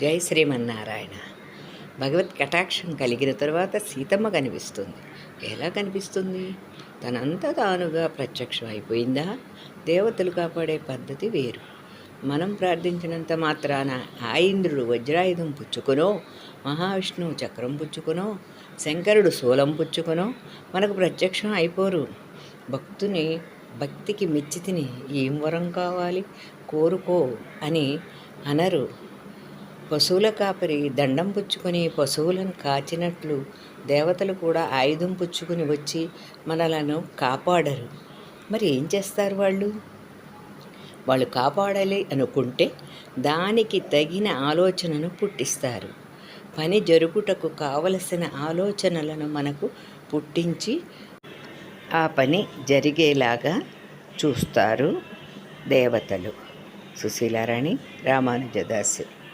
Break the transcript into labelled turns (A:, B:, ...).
A: జై శ్రీమన్నారాయణ భగవత్ కటాక్షం కలిగిన తర్వాత సీతమ్మ కనిపిస్తుంది. ఎలా కనిపిస్తుంది? తనంతా తానుగా ప్రత్యక్షం అయిపోయిందా దేవతలు కాపాడే పద్ధతి వేరు. మనం ప్రార్థించినంత మాత్రాన ఆ ఇంద్రుడు వజ్రాయుధం పుచ్చుకునో మహావిష్ణువు చక్రం పుచ్చుకునో శంకరుడు శూలం పుచ్చుకునో మనకు ప్రత్యక్షం అయిపోరు. భక్తుని భక్తికి మెచ్చి తిని ఏం వరం కావాలి? కోరుకో అని అనరు. పశువుల కాపరి దండం పుచ్చుకొని పశువులను కాచినట్లు దేవతలు కూడా ఆయుధం పుచ్చుకొని వచ్చి మనలను కాపాడరు. మరి ఏం చేస్తారు వాళ్ళు? వాళ్ళు కాపాడాలి అనుకుంటే దానికి తగిన ఆలోచనను పుట్టిస్తారు. పని జరుగుటకు కావలసిన ఆలోచనలను మనకు పుట్టించి ఆ పని జరిగేలాగా చూస్తారు దేవతలు. సుశీలారాణి రామానుజదాసు.